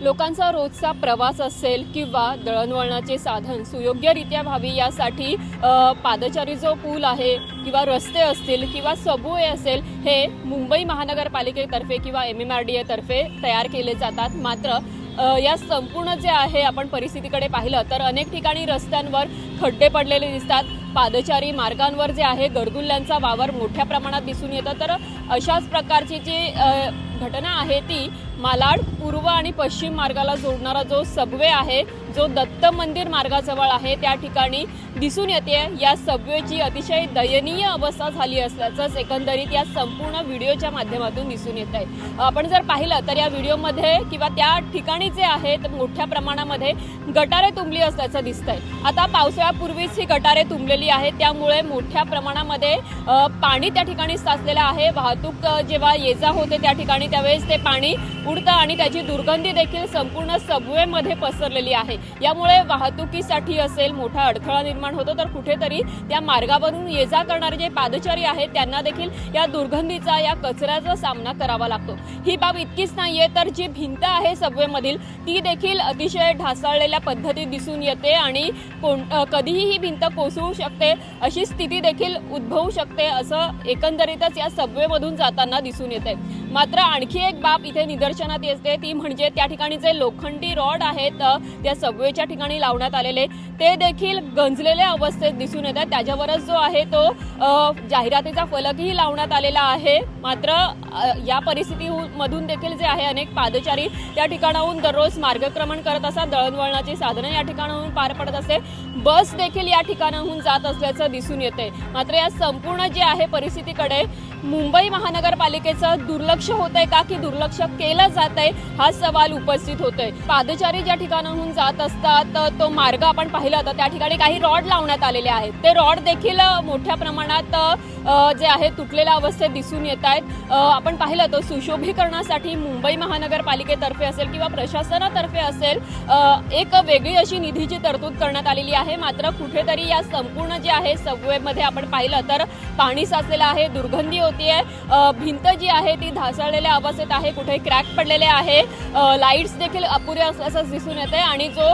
लोकांचा रोजचा प्रवास असेल किंवा दळणवळणाचे साधन सुयोग्यरित्या व्हावी यासाठी पादचारी जो पूल आहे किंवा रस्ते असतील किंवा सबवे असेल हे मुंबई महानगरपालिकेतर्फे किंवा एम एम आर डी एतर्फे तयार केले जातात. मात्र या संपूर्ण जे आहे आपण परिस्थितीकडे पाहिलं तर अनेक ठिकाणी रस्त्यांवर खड्डे पडलेले दिसतात. पादचारी मार्गांवर जे आहे गडगुल्ल्यांचा वावर मोठ्या प्रमाणात दिसून येतं. तर अशाच प्रकारची जी घटना आहे ती मालाड पूर्व आणि पश्चिम मार्गाला जोडणारा जो सबवे आहे जो दत्त मंदिर मार्गाजवळ आहे त्या ठिकाणी दिसून येते. या सबवेची अतिशय दयनीय अवस्था झाली असल्याचंच एकंदरीत या संपूर्ण व्हिडिओच्या माध्यमातून दिसून येत आहे. आपण जर पाहिलं तर या व्हिडिओमध्ये किंवा त्या ठिकाणी जे आहेत मोठ्या प्रमाणामध्ये गटारे तुंबली असल्याचं दिसतंय. आता पावसाळ्यापूर्वीच ही गटारे तुंबलेली आहेत. त्यामुळे मोठ्या प्रमाणामध्ये पाणी त्या ठिकाणी साचलेलं आहे. वाहतूक जेव्हा ये जा होते त्या ठिकाणी त्यावेळेस ते पाणी उडतं आणि त्याची दुर्गंधी देखील संपूर्ण सबवेमध्ये पसरलेली आहे. यामुळे वाहतुकीसाठी असेल मोठा अडथळा निर्माण होतो तर कुठेतरी त्या मार्गावरून ये जा करणारे जे पादचारी आहेत त्यांना देखील या दुर्गंधीचा या कचऱ्याचा सामना करावा लागतो. ही बाब इतकीच नाहीये तर जी भिंत आहे सबवेमधील ती देखील अतिशय ढासाळलेल्या पद्धतीत दिसून येते आणि कोण कधीही ही भिंत कोसळू शकते अशी स्थिती देखील उद्भवू शकते असं एकंदरीतच या सबवेमधून जाताना दिसून येते मात्र आणखी एक बाब इथे निदर्शनात येते ती म्हणजे त्या ठिकाणी जे लोखंडी रॉड आहेत त्या सबवेच्या ठिकाणी लावण्यात आलेले ते देखील गंजलेले गंजलेल्या अवस्थेत दिसून येतात. त्याच्यावरच जो आहे तो जाहिरातीचा फलकही लावण्यात आलेला आहे. मात्र या परिस्थितीमधून देखील जे आहे अनेक पादचारी त्या ठिकाणाहून दररोज मार्गक्रमण करत असतात. दळणवळणाची साधनं या ठिकाणाहून पार पडत असते. बस देखील या ठिकाणाहून जात असल्याचं दिसून येते मात्र या संपूर्ण जे आहे परिस्थितीकडे मुंबई महानगरपालिकेचं दुर्लक्ष होत आहे का की दुर्लक्ष केलं जात आहे? हा सवाल उपस्थित होतोय. पादचारी ज्या ठिकाणाहून जात असतात तो मार्ग आपण पाहिला तर त्या ठिकाणी काही रॉड लावण्यात आलेले आहेत. ते रॉड देखील मोठ्या प्रमाणात जे आहे तुटलेल्या अवस्थेत दिसून येत आहेत. आपण पाहिलं तर सुशोभीकरणासाठी मुंबई महानगरपालिकेतर्फे असेल किंवा प्रशासनातर्फे असेल एक वेगळी अशी निधीची तरतूद करण्यात आलेली आहे. मात्र कुठेतरी या संपूर्ण जे आहे सबवेमध्ये आपण पाहिलं तर पाणी साचलेलं आहे दुर्गंधी होतीये अ, भिंत जी आहे ती ढासळलेल्या अवस्थेत आहे. कुठे क्रॅक पडलेले आहे. लाईट्स देखील अपुऱ्या असल्याचं दिसून येते आणि जो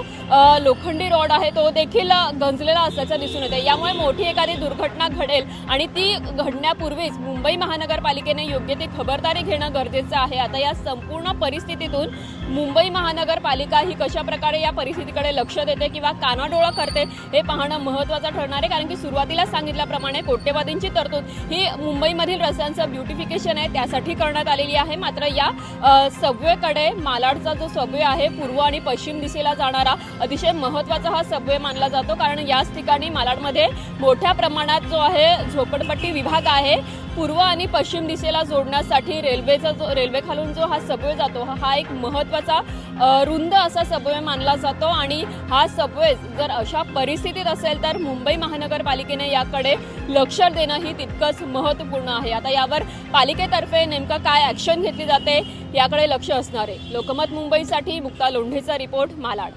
लोखंडी रॉड आहे तो देखील गंजलेला असल्याचं दिसून येते यामुळे मोठी एखादी दुर्घटना घडेल आणि ती घडण्यापूर्वीच मुंबई महानगरपालिकेने योग्य ती खबरदारी घेणं गरजेचं आहे. आता या संपूर्ण परिस्थितीतून मुंबई महानगरपालिका ही कशा प्रकारे या परिस्थितीकडे लक्ष देते किंवा कानाडोळा करते हे पाहणं महत्त्वाचं ठरणार आहे. कारण की सुरुवातीला सांगितल्याप्रमाणे कोट्यवधींची तरतूद ही मुंबईमधील रस्त्यांचं ब्युटिफिकेशन आहे त्यासाठी करण्यात आलेली आहे. मात्र या सबवेकडे मालाडचा जो सबवे आहे पूर्व आणि पश्चिम दिशेला जाणारा अतिशय महत्त्वाचा हा सबवे मानला जातो कारण याच ठिकाणी मालाडमध्ये मोठ्या प्रमाणात जो आहे झोपडपट्टी विभाग आहे. पूर्व आणि पश्चिम दिशेला जोडण्यासाठी रेल्वेचा जो रेल्वे खालून जो हा सबवे जातो हा- एक महत्त्वाचा रुंद असा सबवे मानला जातो. आणि हा सबवे जर अशा परिस्थितीत असेल तर मुंबई महानगरपालिकेने याकडे लक्ष देणं ही तितकंच महत्त्वपूर्ण आहे. आता यावर पालिकेतर्फे नेमकं काय ॲक्शन घेतली जाते याकडे लक्ष असणार आहे. लोकमत मुंबईसाठी मुक्ता लोंढेचा रिपोर्ट मालाड.